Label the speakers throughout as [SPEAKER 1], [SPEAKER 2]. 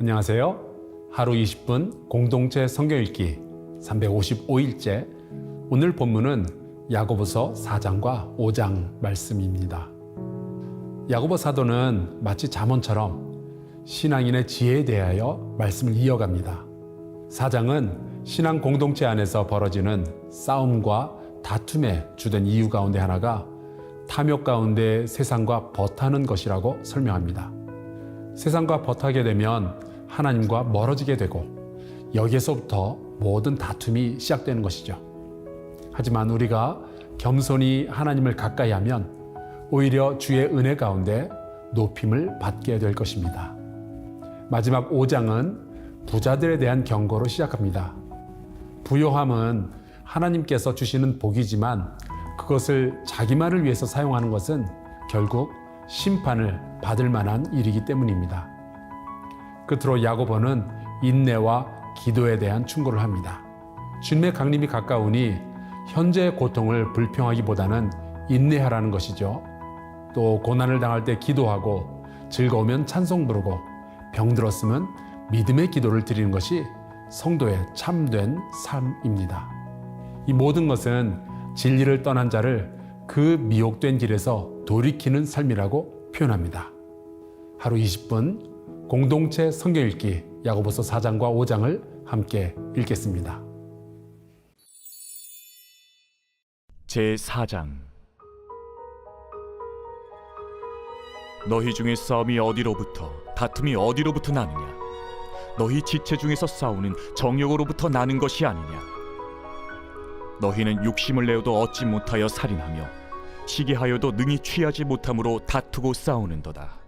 [SPEAKER 1] 안녕하세요. 하루 20분 공동체 성경 읽기 355일째 오늘 본문은 야고보서 4장과 5장 말씀입니다. 야고보 사도는 마치 잠언처럼 신앙인의 지혜에 대하여 말씀을 이어갑니다. 4장은 신앙 공동체 안에서 벌어지는 싸움과 다툼의 주된 이유 가운데 하나가 탐욕 가운데 세상과 버타는 것이라고 설명합니다. 세상과 버타게 되면 하나님과 멀어지게 되고 여기에서부터 모든 다툼이 시작되는 것이죠. 하지만 우리가 겸손히 하나님을 가까이 하면 오히려 주의 은혜 가운데 높임을 받게 될 것입니다. 마지막 5장은 부자들에 대한 경고로 시작합니다. 부요함은 하나님께서 주시는 복이지만 그것을 자기만을 위해서 사용하는 것은 결국 심판을 받을 만한 일이기 때문입니다. 끝으로 야고보는 인내와 기도에 대한 충고를 합니다. 주님의 강림이 가까우니 현재의 고통을 불평하기보다는 인내하라는 것이죠. 또 고난을 당할 때 기도하고 즐거우면 찬송 부르고 병들었으면 믿음의 기도를 드리는 것이 성도의 참된 삶입니다. 이 모든 것은 진리를 떠난 자를 그 미혹된 길에서 돌이키는 삶이라고 표현합니다. 하루 20분 공동체 성경 읽기 야고보서 4장과 5장을 함께 읽겠습니다.
[SPEAKER 2] 제 4장. 너희 중에 싸움이 어디로부터 다툼이 어디로부터 나느냐? 너희 지체 중에서 싸우는 정욕으로부터 나는 것이 아니냐? 너희는 육심을 내어도 얻지 못하여 살인하며 시기하여도 능히 취하지 못함으로 다투고 싸우는도다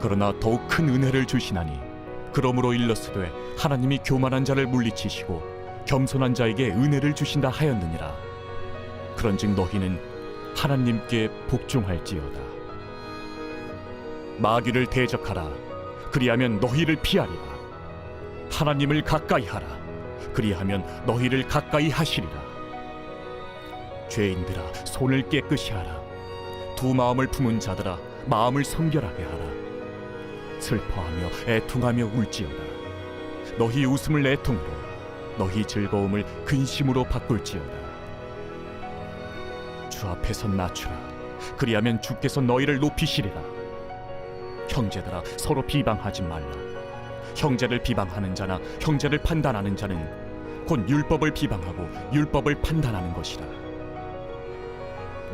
[SPEAKER 2] 그러나 더욱 큰 은혜를 주시나니 그러므로 일렀으되 하나님이 교만한 자를 물리치시고 겸손한 자에게 은혜를 주신다 하였느니라. 그런즉 너희는 하나님께 복종할지어다. 마귀를 대적하라. 그리하면 너희를 피하리라. 하나님을 가까이 하라. 그리하면 너희를 가까이 하시리라. 죄인들아 손을 깨끗이 하라. 두 마음을 품은 자들아 마음을 성결하게 하라 슬퍼하며 애통하며 울지어다. 너희 웃음을 애통으로 너희 즐거움을 근심으로 바꿀지어다. 주 앞에서 낮추라. 그리하면 주께서 너희를 높이시리라. 형제들아 서로 비방하지 말라. 형제를 비방하는 자나 형제를 판단하는 자는 곧 율법을 비방하고 율법을 판단하는 것이라.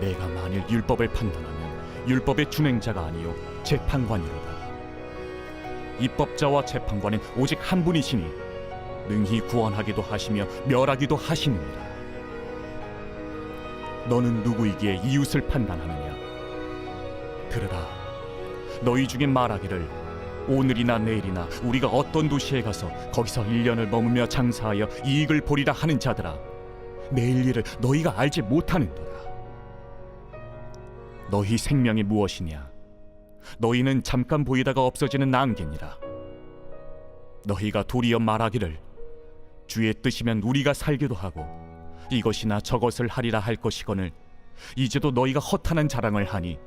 [SPEAKER 2] 내가 만일 율법을 판단하면 율법의 준행자가 아니요 재판관이로다 입법자와 재판관은 오직 한 분이시니 능히 구원하기도 하시며 멸하기도 하시느니라. 너는 누구이기에 이웃을 판단하느냐? 들으라. 너희 중에 말하기를 오늘이나 내일이나 우리가 어떤 도시에 가서 거기서 1년을 머무며 장사하여 이익을 보리라 하는 자들아 내일 일을 너희가 알지 못하는도다. 너희 생명이 무엇이냐 너희는 잠깐 보이다가 없어지는 안개니라. 너희가 도리어 말하기를 주의 뜻이면 우리가 살기도 하고 이것이나 저것을 하리라 할 것이거늘 이제도 너희가 허탄한 자랑을 하니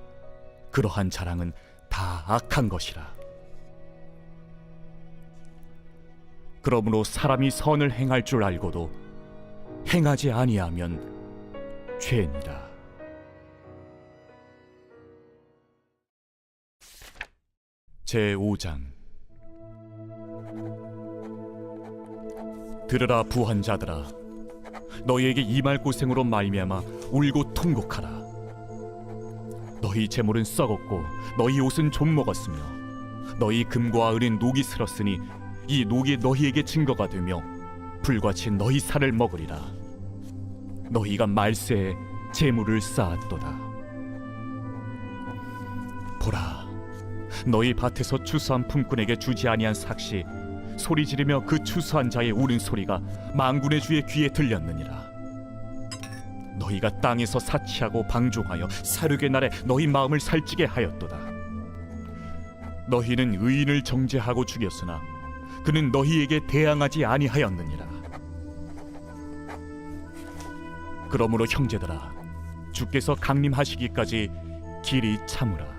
[SPEAKER 2] 그러한 자랑은 다 악한 것이라. 그러므로 사람이 선을 행할 줄 알고도 행하지 아니하면 죄니라 제 5장. 들으라 부한 자들아. 너희에게 이 말 고생으로 말미암아 울고 통곡하라. 너희 재물은 썩었고 너희 옷은 좀 먹었으며 너희 금과 은은 녹이 슬었으니 이 녹이 너희에게 증거가 되며 불같이 너희 살을 먹으리라. 너희가 말세에 재물을 쌓았도다. 보라 너희 밭에서 추수한 품꾼에게 주지 아니한 삭시 소리 지르며 그 추수한 자의 우는 소리가 망군의 주의 귀에 들렸느니라. 너희가 땅에서 사치하고 방종하여 사륙의 날에 너희 마음을 살찌게 하였도다. 너희는 의인을 정죄하고 죽였으나 그는 너희에게 대항하지 아니하였느니라. 그러므로 형제들아 주께서 강림하시기까지 길이 참으라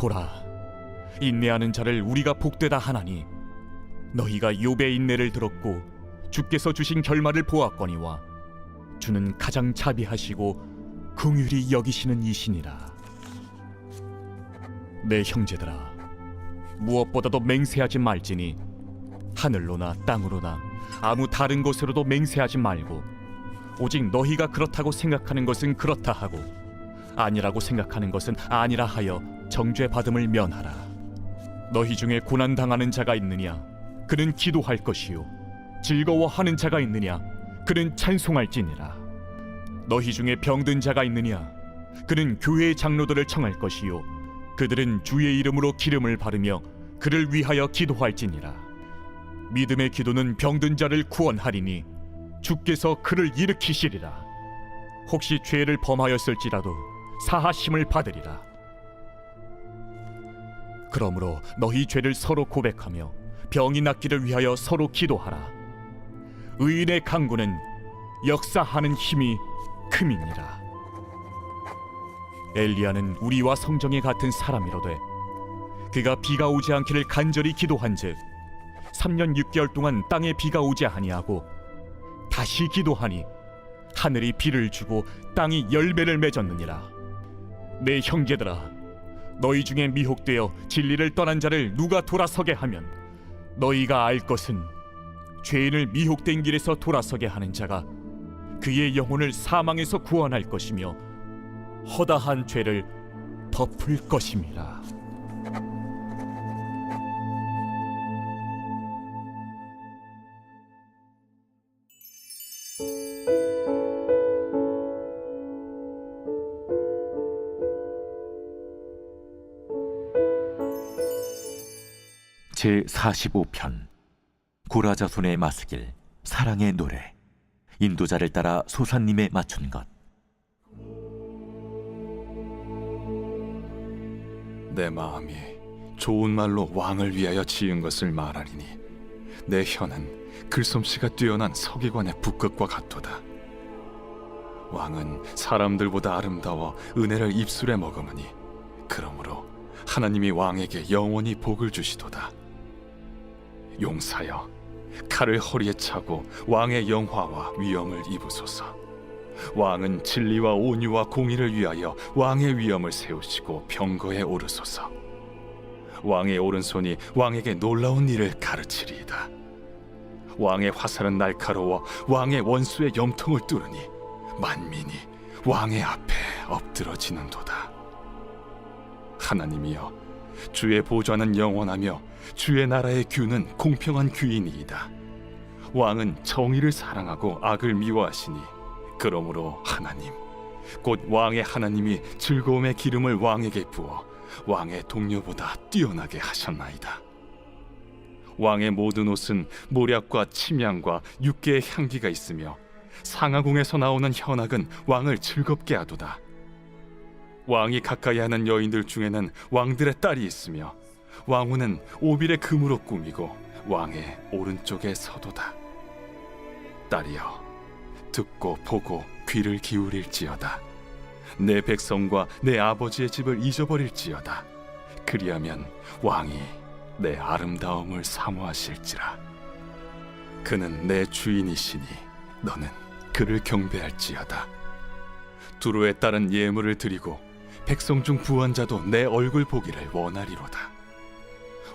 [SPEAKER 2] 보라 인내하는 자를 우리가 복되다 하나니 너희가 욥의 인내를 들었고 주께서 주신 결말을 보았거니와 주는 가장 자비하시고 긍휼히 여기시는 이시니라. 내 형제들아 무엇보다도 맹세하지 말지니 하늘로나 땅으로나 아무 다른 곳으로도 맹세하지 말고 오직 너희가 그렇다고 생각하는 것은 그렇다 하고 아니라고 생각하는 것은 아니라 하여 정죄 받음을 면하라. 너희 중에 고난 당하는 자가 있느냐? 그는 기도할 것이요. 즐거워하는 자가 있느냐? 그는 찬송할지니라. 너희 중에 병든 자가 있느냐? 그는 교회의 장로들을 청할 것이요. 그들은 주의 이름으로 기름을 바르며 그를 위하여 기도할지니라. 믿음의 기도는 병든 자를 구원하리니 주께서 그를 일으키시리라. 혹시 죄를 범하였을지라도 사하심을 받으리라. 그러므로 너희 죄를 서로 고백하며 병이 낫기를 위하여 서로 기도하라. 의인의 강구는 역사하는 힘이 큼이니라. 엘리야는 우리와 성정이 같은 사람이로되 그가 비가 오지 않기를 간절히 기도한즉 3년 6개월 동안 땅에 비가 오지 아니하고 다시 기도하니 하늘이 비를 주고 땅이 열매를 맺었느니라 내 형제들아 너희 중에 미혹되어 진리를 떠난 자를 누가 돌아서게 하면 너희가 알 것은 죄인을 미혹된 길에서 돌아서게 하는 자가 그의 영혼을 사망에서 구원할 것이며 허다한 죄를 덮을 것임이라.
[SPEAKER 3] 제 45편 고라자손의 마스길 사랑의 노래 인도자를 따라 소사님에 맞춘 것
[SPEAKER 4] 내 마음이 좋은 말로 왕을 위하여 지은 것을 말하리니 내 혀는 글솜씨가 뛰어난 서기관의 북극과 같도다. 왕은 사람들보다 아름다워 은혜를 입술에 머금으니 그러므로 하나님이 왕에게 영원히 복을 주시도다. 용사여 칼을 허리에 차고 왕의 영화와 위엄을 입으소서. 왕은 진리와 온유와 공의를 위하여 왕의 위엄을 세우시고 병거에 오르소서. 왕의 오른손이 왕에게 놀라운 일을 가르치리이다. 왕의 화살은 날카로워 왕의 원수의 염통을 뚫으니 만민이 왕의 앞에 엎드러지는도다. 하나님이여, 주의 보좌는 영원하며 주의 나라의 규는 공평한 규이니이다. 왕은 정의를 사랑하고 악을 미워하시니 그러므로 하나님 곧 왕의 하나님이 즐거움의 기름을 왕에게 부어 왕의 동료보다 뛰어나게 하셨나이다. 왕의 모든 옷은 모략과 침향과 육개의 향기가 있으며 상하궁에서 나오는 현악은 왕을 즐겁게 하도다. 왕이 가까이 하는 여인들 중에는 왕들의 딸이 있으며 왕후는 오빌의 금으로 꾸미고 왕의 오른쪽에 서도다. 딸이여 듣고 보고 귀를 기울일지어다. 내 백성과 내 아버지의 집을 잊어버릴지어다. 그리하면 왕이 내 아름다움을 사모하실지라. 그는 내 주인이시니 너는 그를 경배할지어다. 두루에 따른 예물을 드리고 백성 중 부한 자도 내 얼굴 보기를 원하리로다.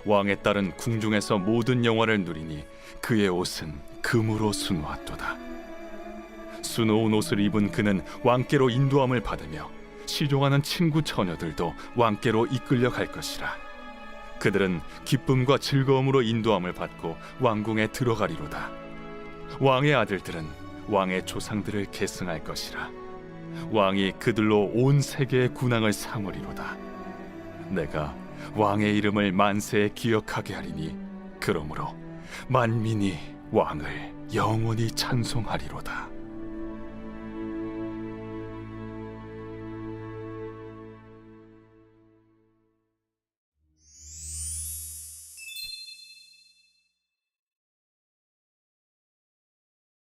[SPEAKER 4] 왕의 딸은 궁중에서 모든 영화를 누리니 그의 옷은 금으로 수놓았도다. 수놓은 옷을 입은 그는 왕께로 인도함을 받으며 시종하는 친구 처녀들도 왕께로 이끌려 갈 것이라. 그들은 기쁨과 즐거움으로 인도함을 받고 왕궁에 들어가리로다. 왕의 아들들은 왕의 조상들을 계승할 것이라. 왕이 그들로 온 세계의 군왕을 삼으리로다. 내가 왕의 이름을 만세에 기억하게 하리니 그러므로 만민이 왕을 영원히 찬송하리로다.